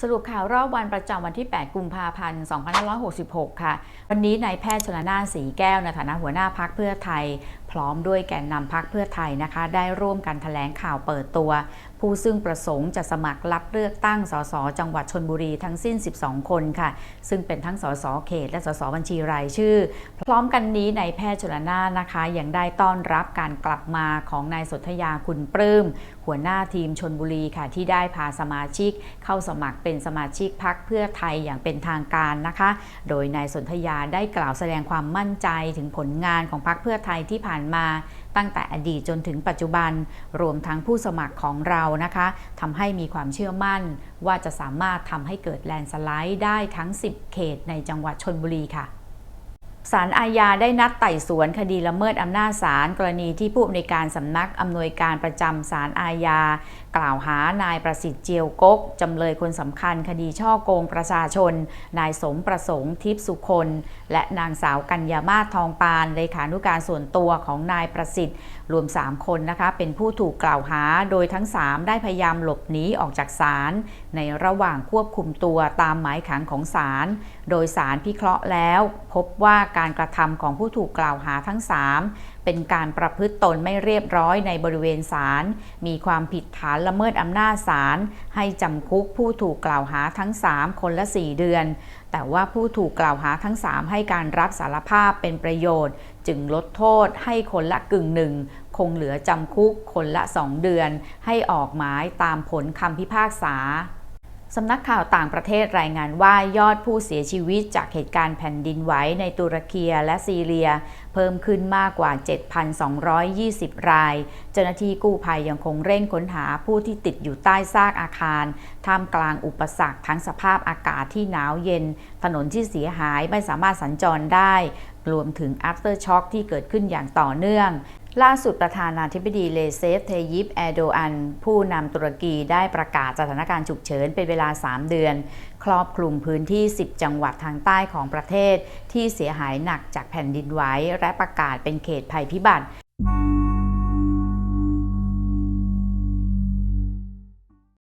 สรุปข่าวรอบวันประจำวันที่ 8 กุมภาพันธ์ 2566 ค่ะ วันนี้นายแพทย์ชลนานสีแก้วในฐานะหัวหน้าพักเพื่อไทยพร้อมด้วยแกนนำพักเพื่อไทยนะคะ ได้ร่วมกันแถลงข่าวเปิดตัว ผู้ซึ่งประสงค์จะสมัครรับเลือกตั้งสสจังหวัดชนบุรีทั้งสิ้น 12 คนค่ะ ซึ่งเป็นทั้งสสเขต และสสบัญชีรายชื่อ พร้อมกันนี้ในแพทย์ชลนานนะคะยังได้ต้อนรับการกลับมาของนายสนธยาคุณปลื้มหัวหน้าทีมชนบุรีค่ะ ที่ได้พาสมาชิก เข้าสมัครเป็นสมาชิกพักเพื่อไทยอย่างเป็นทางการนะคะ โดยนายสนธยาได้กล่าวแสดงความมั่นใจถึงผลงานของพักเพื่อไทยที่ผ่านมาตั้งแต่อดีตจนถึงปัจจุบันรวมทั้งผู้สมัครของเรานะคะทำให้มีความเชื่อมั่น ว่าจะสามารถทำให้เกิดแลนสไลด์ได้ทั้ง 10 เขตในจังหวัดชนบุรีค่ะศาลอาญาได้นัดไต่สวนคดีละเมิดอำนาจศาลกรณีที่ผู้อำนวยการสำนักอำนวยการประจำศาลอาญากล่าวหานายประสิทธิ์เจียวกกจำเลยคนสำคัญคดีช่อโกงประชาชน นายสมประสงค์ทิพสุคนและนางสาวกัญญามาศทองปานเลขานุการส่วนตัวของนายประสิทธิ์ รวม 3 คนนะคะเป็นผู้ถูกกล่าวหาโดยทั้ง 3 ได้พยายามหลบหนีออกจากศาลในระหว่างควบคุมตัวตามหมายขังของศาลโดยศาลพิเคราะห์แล้ว พบว่าการกระทำของผู้ถูกกล่าวหาทั้ง 3 เป็นการประพฤติตนไม่เรียบร้อยในบริเวณศาล มีความผิดฐานละเมิดอำนาจศาล ให้จำคุกผู้ถูกกล่าวหาทั้ง 3 คนละ 4 เดือน แต่ว่าผู้ถูกกล่าวหาทั้ง 3 ให้การรับสารภาพเป็นประโยชน์ จึงลดโทษให้คนละกึ่งหนึ่ง คงเหลือจำคุกคนละ 2 เดือน ให้ออกหมายตามผลคำพิพากษา สำนักข่าวต่างประเทศรายงานว่ายอดผู้เสียชีวิตจากเหตุการณ์แผ่นดินไหวในตุรกีและซีเรีย เพิ่มขึ้นมากกว่า 7,220 ราย เจ้าหน้าที่กู้ภัยยังคงเร่งค้นหาผู้ที่ติดอยู่ใต้ซากอาคาร ท่ามกลางอุปสรรคทั้งสภาพอากาศที่หนาวเย็น ถนนที่เสียหายไม่สามารถสัญจรได้ รวมถึง after shock ที่เกิดขึ้นอย่างต่อเนื่อง ล่าสุดประธานาธิบดีเลเซฟเทยิปแอโดอัน ผู้นำตุรกีได้ประกาศสถานการณ์ฉุกเฉินเป็นเวลา 3 เดือน ครอบคลุมพื้นที่ 10 จังหวัดทางใต้ของประเทศ ที่เสียหายหนักจากแผ่นดินไหวและประกาศเป็นเขตภัยพิบัติ